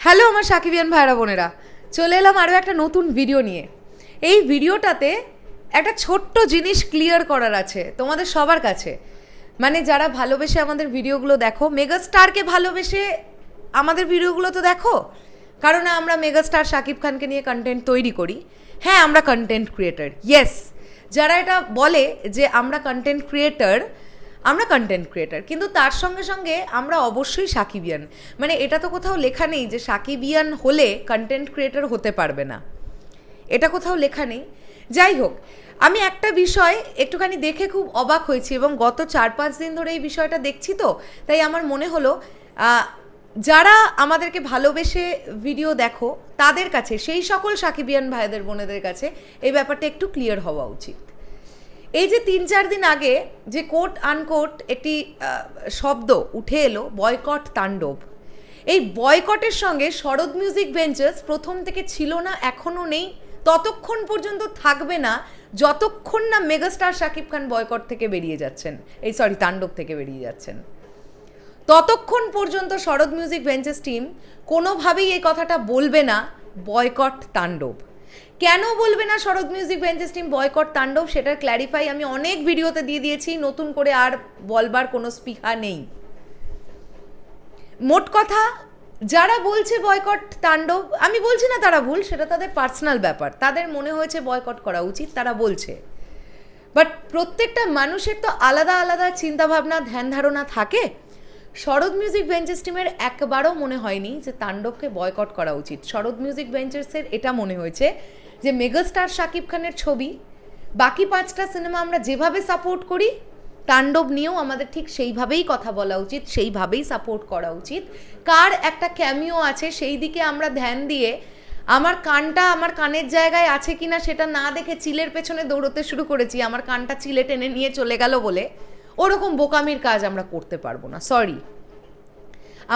Hello আমার সাকিবিয়ান ভাইরা বোনেরা, চলে এলাম আরও একটা নতুন ভিডিও নিয়ে। এই ভিডিওটাতে একটা ছোট্ট জিনিস ক্লিয়ার করার আছে তোমাদের সবার কাছে। মানে যারা ভালোবেসে আমাদের ভিডিওগুলো দেখো মেগাস্টারকে ভালোবেসে আমাদের ভিডিওগুলো তো দেখো। কারণ আমরা মেগাস্টার শাকিব খানকে নিয়ে কন্টেন্ট তৈরি করি। হ্যাঁ আমরা কন্টেন্ট ক্রিয়েটার ইয়েস যারা এটা বলে যে আমরা কন্টেন্ট ক্রিয়েটার আমরা কন্টেন্ট ক্রিয়েটার কিন্তু তার সঙ্গে সঙ্গে আমরা অবশ্যই সাকিবিয়ান। মানে এটা তো কোথাও লেখা নেই যে সাকিবিয়ান হলে কন্টেন্ট ক্রিয়েটার হতে পারবে না। এটা কোথাও লেখা নেই। যাই হোক, আমি একটা বিষয় একটুখানি দেখে খুব অবাক হয়েছি এবং গত চার পাঁচ দিন ধরে এই বিষয়টা দেখছি তো, তাই আমার মনে হলো যারা আমাদেরকে ভালোবেসে ভিডিও দেখো, তাদের কাছে, সেই সকল সাকিবিয়ান ভাইদের, বোনেদের কাছে এই ব্যাপারটা একটু ক্লিয়ার হওয়া উচিত। এই যে তিন চার দিন আগে যে কোট আনকোট একটি শব্দ উঠে এলো বয়কট তাণ্ডব। এই বয়কটের সঙ্গে শরৎ মিউজিক ভেঞ্চার্স প্রথম থেকে ছিল না, এখনও নেই, ততক্ষণ পর্যন্ত থাকবে না, যতক্ষণ না মেগাস্টার শাকিব খান বয়কট থেকে বেরিয়ে যাচ্ছেন, এই সরি তাণ্ডব থেকে বেরিয়ে যাচ্ছেন। ততক্ষণ পর্যন্ত শরৎ মিউজিক ভেঞ্চার্স টিম কোনোভাবেই এই কথাটা বলবে না বয়কট তাণ্ডব। কেন বলবে না Sharat music ventures team? Boycott Tandav, সেটার ক্ল্যারিফাই আমি অনেক ভিডিওতে দিয়ে দিয়েছি, নতুন করে আর বলবার কোনো স্পিকার নেই। মোট কথা, যারা বলছে বয়কট তাণ্ডব, আমি বলছি না তারা ভুল, সেটা তাদের পার্সোনাল ব্যাপার। তাদের মনে হয়েছে বয়কট করা উচিত, তারা বলছে। বাট প্রত্যেকটা মানুষের তো আলাদা আলাদা চিন্তাভাবনা, ধ্যান ধারণা থাকে। শরৎ মিউজিক ভেঞ্চার্স টিমের একবারও মনে হয়নি যে তাণ্ডবকে বয়কট করা উচিত। শরৎ মিউজিক ভেঞ্চার্সের এটা মনে হয়েছে যে মেগাস্টার শাকিব খানের ছবি, বাকি পাঁচটা সিনেমা আমরা যেভাবে সাপোর্ট করি, তাণ্ডব নিয়েও আমাদের ঠিক সেইভাবেই কথা বলা উচিত, সেইভাবেই সাপোর্ট করা উচিত। কার একটা ক্যামিও আছে সেই দিকে আমরা ধ্যান দিয়ে আমার কানটা আমার কানের জায়গায় আছে কিনা সেটা না দেখে চিলের পেছনে দৌড়তে শুরু করেছি, আমার কানটা চিলে টেনে নিয়ে চলে গেল বলে। ওরকম বোকামির কাজ আমরা করতে পারব না সরি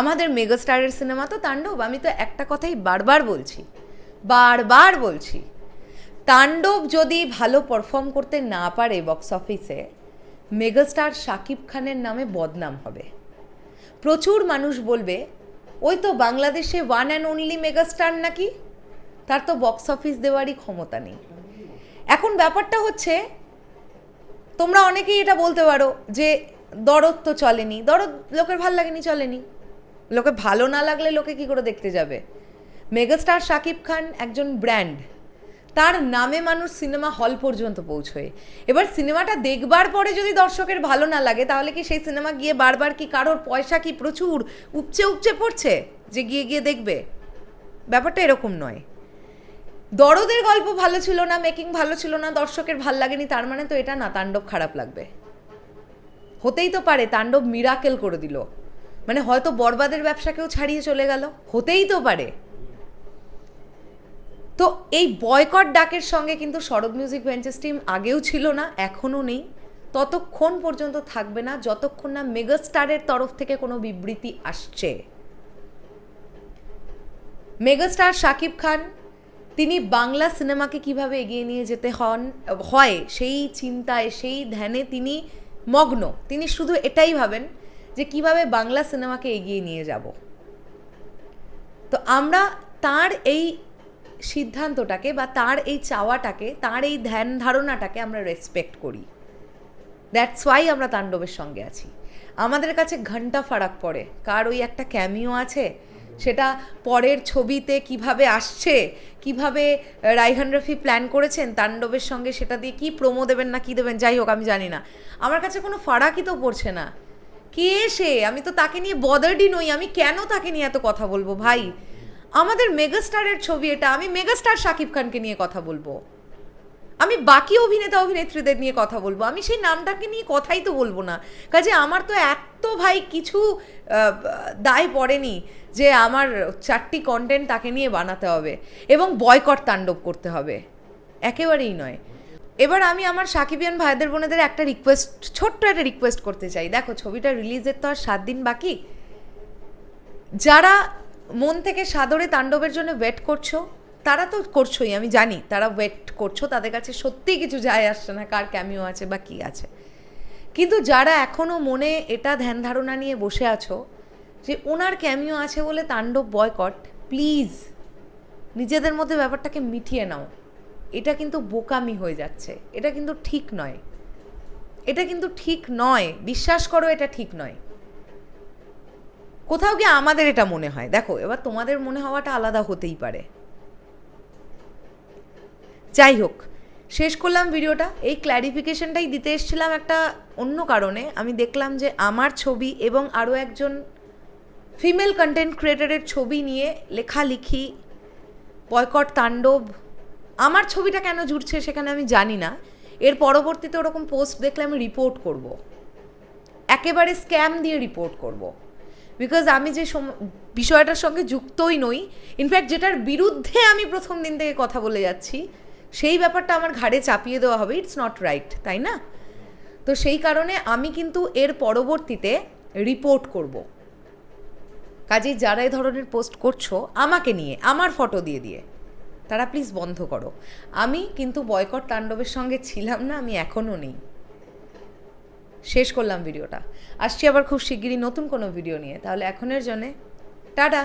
আমাদের মেগাস্টারের সিনেমা তো তাণ্ডব, আমি তো একটা কথাই বারবার বলছি বারবার বলছি। তাণ্ডব যদি ভালো পারফর্ম করতে না পারে বক্স অফিসে মেগাস্টার শাকিব খানের নামে বদনাম হবে। প্রচুর মানুষ বলবে, ওই তো বাংলাদেশে ওয়ান অ্যান্ড অনলি মেগাস্টার নাকি? তার তো বক্স অফিস দেওয়ারই ক্ষমতা নেই। এখন ব্যাপারটা হচ্ছে তোমরা অনেকেই এটা বলতে পারো যে দরদ তো চলেনি, দরদ লোকের ভালো লাগেনি, চলেনি। লোকে ভালো না লাগলে লোকে কি করে দেখতে যাবে? মেগাস্টার শাকিব খান একজন ব্র্যান্ড। তার নামে মানুষ সিনেমা হল পর্যন্ত পৌঁছয়। এবার সিনেমাটা দেখবার পরে যদি দর্শকের ভালো না লাগে, তাহলে কি সেই সিনেমা গিয়ে বারবার কি কারোর পয়সা কি প্রচুর উপচে উপচে পড়ছে? যে গিয়ে গিয়ে দেখবে? ব্যাপারটা এরকম নয়। দরদের গল্প ভালো ছিল না মেকিং ভালো ছিল না, দর্শকের ভালো লাগেনি, তার মানে তো এটা না, তাণ্ডব খারাপ লাগবে। হতেই তো পারে, তাণ্ডব মিরাকেল করে দিল। মানে হয়তো বরবাদের ব্যবসাকেও ছাড়িয়ে চলে গেল, হতেই তো পারে। তো এই বয়কট ডাকের সঙ্গে কিন্তু শরৎ মিউজিক ভেঞ্চার্স টিম আগেও ছিল না, এখনও নেই। ততক্ষণ পর্যন্ত থাকবে না, যতক্ষণ না মেগাস্টারের তরফ থেকে কোনো বিবৃতি আসছে। মেগাস্টার শাকিব খান তিনি বাংলা সিনেমাকে কীভাবে এগিয়ে নিয়ে যেতে হন, হয় সেই চিন্তায়, সেই ধ্যানে তিনি মগ্ন। তিনি শুধু এটাই ভাবেন যে কীভাবে বাংলা সিনেমাকে এগিয়ে নিয়ে যাব। তো আমরা তার এই সিদ্ধান্তটাকে বা তার এই চাওয়াটাকে, তার এই ধ্যান ধারণাটাকে আমরা রেসপেক্ট করি। দ্যাটস ওয়াই আমরা তাণ্ডবের সঙ্গে আছি। আমাদের কাছে ঘণ্টা ফারাক পড়ে। কার ওই একটা ক্যামিও আছে? সেটা পরের ছবিতে কীভাবে আসছে, কীভাবে রাইহান রফি প্ল্যান করেছেন তাণ্ডবের সঙ্গে সেটা দিয়ে কি প্রোমো দেবেন না কি দেবেন, যাই হোক, আমি জানি না। আমার কাছে কোনো ফারাকই তো পড়ছে না। কে সে? আমি তো তাকে নিয়ে বদার্ডই নই, আমি কেন তাকে নিয়ে এত কথা বলব ভাই? আমাদের মেগাস্টারের ছবি এটা, আমি মেগাস্টার শাকিব খানকে নিয়ে কথা বলব। আমি বাকি অভিনেতা অভিনেত্রীদের নিয়ে কথা বলব। আমি সেই নামটাকে নিয়ে কথাই তো বলব না। কাজে আমার তো এত ভাই কিছু দায় পড়েনি যে আমার চারটি কন্টেন্ট তাকে নিয়ে বানাতে হবে এবং বয়কট তাণ্ডব করতে হবে। একেবারেই নয়। এবার আমি আমার সাকিবিয়ান ভাইদের বোনেদের একটা রিকোয়েস্ট ছোট্ট একটা রিকোয়েস্ট করতে চাই। দেখো, ছবিটা রিলিজের তো আর সাত দিন বাকি। যারা মন থেকে সাদরে তাণ্ডবের জন্য ওয়েট করছ তারা তো করছোই, আমি জানি, তারা ওয়েট করছ, তাদের কাছে সত্যিই কিছু যায় আসছে না, কার ক্যামিও আছে বা কী আছে। কিন্তু যারা এখনও মনে এটা ধ্যান ধারণা নিয়ে বসে আছো, যে ওনার ক্যামিও আছে বলে তাণ্ডব বয়কট প্লিজ নিজেদের মধ্যে ব্যাপারটাকে মিটিয়ে নাও। এটা কিন্তু বোকামি হয়ে যাচ্ছে, এটা কিন্তু ঠিক নয়। এটা কিন্তু ঠিক নয়, বিশ্বাস করো এটা ঠিক নয়। কোথাও গিয়ে আমাদের এটা মনে হয়। দেখো, এবার তোমাদের মনে হওয়াটা আলাদা হতেই পারে। যাই হোক, শেষ করলাম ভিডিওটা। এই ক্ল্যারিফিকেশনটাই দিতে এসেছিলাম একটা অন্য কারণে। আমি দেখলাম যে আমার ছবি এবং আরও একজন ফিমেল কন্টেন্ট ক্রিয়েটারের ছবি নিয়ে লেখালেখি বয়কট তাণ্ডব, আমার ছবিটা কেন জুড়ছে সেখানে আমি জানি না। এর পরবর্তীতে ওরকম পোস্ট দেখলে আমি রিপোর্ট করব। একেবারে স্ক্যাম দিয়ে রিপোর্ট করব। বিকজ আমি যে বিষয়টার সঙ্গে যুক্তই নই। ইনফ্যাক্ট যেটার বিরুদ্ধে আমি প্রথম দিন থেকে কথা বলে যাচ্ছি সেই ব্যাপারটা আমার ঘাড়ে চাপিয়ে দেওয়া হবে ইটস নট রাইট তাই না? তো সেই কারণে আমি কিন্তু এর পরবর্তীতে রিপোর্ট করব। কাজেই যারা এই ধরনের পোস্ট করছ, আমাকে নিয়ে, আমার ফটো দিয়ে দিয়ে, তারা প্লিজ বন্ধ করো। আমি কিন্তু বয়কট তাণ্ডবের সঙ্গে ছিলাম না, আমি এখনও নেই। শেষ করলাম ভিডিওটা। আসছি আবার খুব শিগগিরই নতুন কোনো ভিডিও নিয়ে, তাহলে এখনের জন্যে, টাটা!